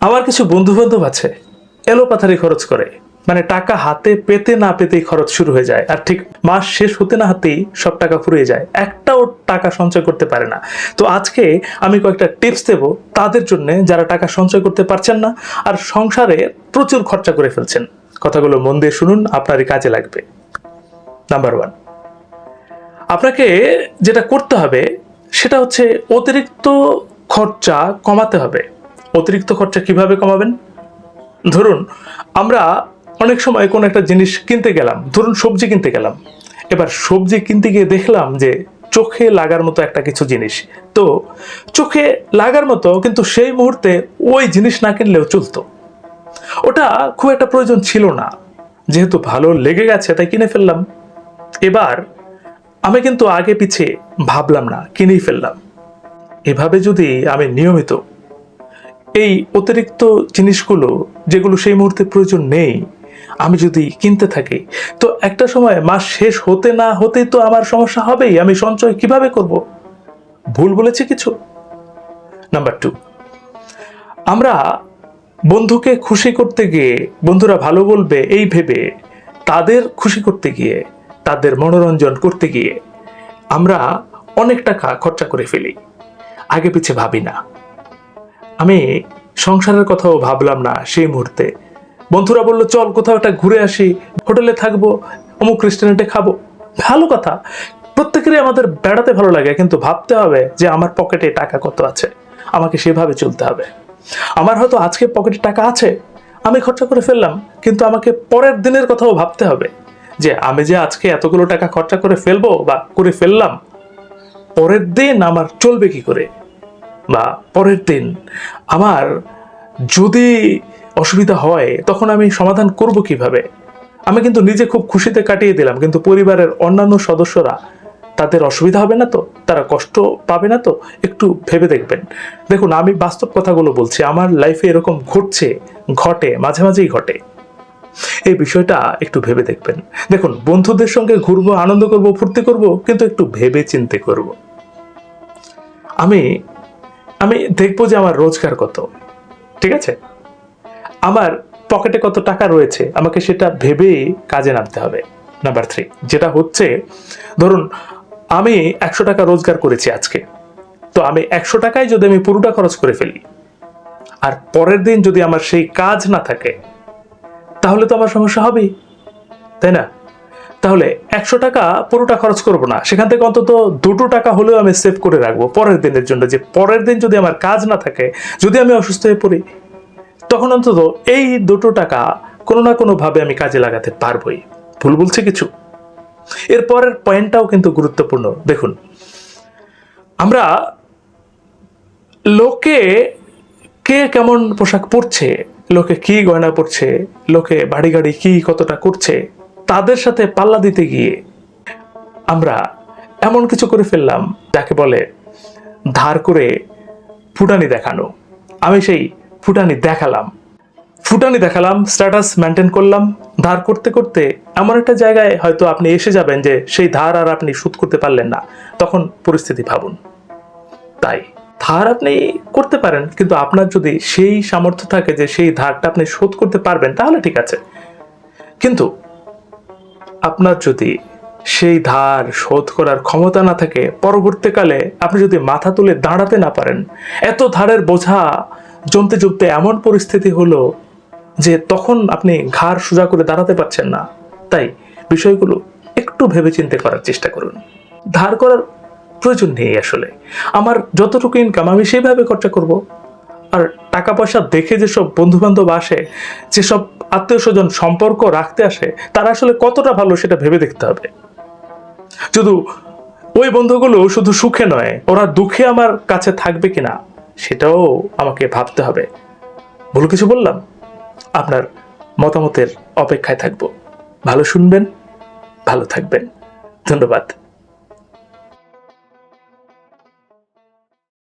আমার কিছু বন্ধু বান্ধব আছে। এলোপাথারি খরচ করে। মানে টাকা হাতে পেতে না পেতেই খরচ শুরু হয়ে যায়। আর ঠিক মাস শেষ হতে না হতেই সব টাকা ফুরিয়ে যায়। একটাও টাকা সঞ্চয় করতে পারে না। তো আজকে আমি কয়েকটা টিপস দেব তাদের জন্য যারা টাকা সঞ্চয় করতে পারছেন না আর সংসারে প্রচুর খরচা করে ফেলছেন। কথাগুলো মন দিয়ে শুনুন, আপনারই কাজে লাগবে। নাম্বার ওয়ান, আপনাকে যেটা করতে হবে সেটা হচ্ছে অতিরিক্ত খরচা কমাতে হবে। অতিরিক্ত খরচা কীভাবে কমাবেন? ধরুন, আমরা অনেক সময় কোনো একটা জিনিস কিনতে গেলাম, ধরুন সবজি কিনতে গেলাম। এবার সবজি কিনতে গিয়ে দেখলাম যে চোখে লাগার মতো একটা কিছু জিনিস। তো চোখে লাগার মতো কিন্তু সেই মুহূর্তে ওই জিনিস না কিনলেও চলতো। ওটা খুব একটা প্রয়োজন ছিল না। যেহেতু ভালো লেগে গেছে, তাই কিনে ফেললাম। এবার আমি কিন্তু আগে পিছে ভাবলাম না, কিনেই ফেললাম। এভাবে যদি আমি নিয়মিত এই অতিরিক্ত জিনিসগুলো যেগুলো সেই মুহূর্তে প্রয়োজন নেই, আমি যদি কিনতে থাকি, তো একটা সময় মাস শেষ হতে না হতেই তো আমার সমস্যা হবেই, আমি সঞ্চয় কীভাবে করব? ভুল বলেছি কিছু? নাম্বার টু আমরা বন্ধুকে খুশি করতে গিয়ে, বন্ধুরা ভালো বলবে এই ভেবে তাদের খুশি করতে গিয়ে, তাদের মনোরঞ্জন করতে গিয়ে আমরা অনেক টাকা খরচা করে ফেলি। আগে পিছে ভাবি না। আমি সংসারের কথাও ভাবলাম না সেই মুহূর্তে। বন্ধুরা বলল, চল কোথাও একটা ঘুরে আসি, হোটেলে থাকব, অমুক রেস্টুরেন্টে খাব। ভালো কথা, প্রত্যেকেরই আমাদের বেড়াতে ভালো লাগে, কিন্তু ভাবতে হবে যে আমার পকেটে টাকা কত আছে। আমাকে সেভাবে চলতে হবে। আমার হয়তো আজকে পকেটে টাকা আছে, আমি খরচা করে ফেললাম, কিন্তু আমাকে পরের দিনের কথাও ভাবতে হবে যে আমি যে আজকে এতগুলো টাকা খরচা করে ফেলব বা করে ফেললাম, পরের দিন আমার চলবে কি করে? বা পরের দিন আমার যদি অসুবিধা হয়, তখন আমি সমাধান করব কীভাবে? আমি কিন্তু নিজে খুব খুশিতে কাটিয়ে দিলাম, কিন্তু পরিবারের অন্যান্য সদস্যরা তাদের অসুবিধা হবে না তো? তারা কষ্ট পাবে না তো? একটু ভেবে দেখবেন। দেখুন, আমি বাস্তব কথাগুলো বলছি, আমার লাইফে এরকম ঘটছে, ঘটে, মাঝে মাঝেই ঘটে। এই বিষয়টা একটু ভেবে দেখবেন। দেখুন, বন্ধুদের সঙ্গে ঘুরবো, আনন্দ করব, ফুর্তি করব, কিন্তু একটু ভেবে চিন্তে করব। আমি আমি দেখব যে আমার রোজগার কত। ঠিক আছে? আমার পকেটে কত টাকা রয়েছে, আমাকে সেটা ভেবে কাজে নামতে হবে। নাম্বার থ্রি যেটা হচ্ছে, ধরুন, আমি একশো টাকা রোজগার করেছি আজকে। তো আমি একশো টাকায় যদি আমি পুরোটা খরচ করে ফেলি, আর পরের দিন যদি আমার সেই কাজ না থাকে, তাহলে তো আমার সমস্যা হবেই, তাই না? তাহলে একশো টাকা পুরোটা খরচ করব না। সেখান থেকে অন্তত দুটো টাকা হলেও আমি সেভ করে রাখব পরের দিনের জন্য যে পরের দিন যদি আমার কাজ না থাকে, যদি আমি অসুস্থ হয়ে পড়ি, তখন অন্তত এই দুটো টাকা কোনো না কোনোভাবে আমি কাজে লাগাতে পারবোই। ভুল বলছে কিছু? এর পরের পয়েন্টটাও কিন্তু গুরুত্বপূর্ণ। দেখুন, আমরা লোকে কে কেমন পোশাক পরছে, লোকে কি গয়না পরছে, লোকে বাড়ি গাড়ি কি কতটা করছে তাদের সাথে পাল্লা দিতে গিয়ে আমরা এমন কিছু করে ফেললাম যাকে বলে ধার করে ফুটানি দেখানো। আমি সেই ফুটানি দেখালাম। ফুটানি দেখালাম স্ট্যাটাস মেনটেন করলাম। ধার করতে করতে এমন একটা জায়গায় হয়তো আপনি এসে যাবেন যে সেই ধার আর আপনি শোধ করতে পারলেন না। তখন পরিস্থিতি ভাবুন। তাই ধার আপনি করতে পারেন, কিন্তু আপনার যদি সেই সামর্থ্য থাকে যে সেই ধারটা আপনি শোধ করতে পারবেন, তাহলে ঠিক আছে। কিন্তু আপনার যদি সেই ধার শোধ করার ক্ষমতা না থাকে, পরবর্তীকালে আপনি যদি মাথা তুলে দাঁড়াতে না পারেন, এত ধারের বোঝা জমতে জমতে এমন পরিস্থিতি হলো যে তখন আপনি ঘাড় সোজা করে দাঁড়াতে পারছেন না। তাই বিষয়গুলো একটু ভেবে চিন্তে করার চেষ্টা করুন। ধার করার প্রয়োজন নেই আসলে। আমার যতটুকু ইনকাম আমি সেইভাবে খরচা করব। আর টাকা পয়সা দেখে যেসব বন্ধু বান্ধব আসে, যেসব আত্মীয় স্বজন সম্পর্ক রাখতে আসে, তারা আসলে কতটা ভালো সেটা ভেবে দেখতে হবে। শুধু ওই বন্ধুগুলো শুধু সুখে নয়, ওরা দুঃখে আমার কাছে থাকবে কিনা, সেটাও আমাকে ভাবতে হবে। ভুল কিছু বললাম? আপনার মতামতের অপেক্ষায় থাকব। ভালো শুনবেন, ভালো থাকবেন। ধন্যবাদ।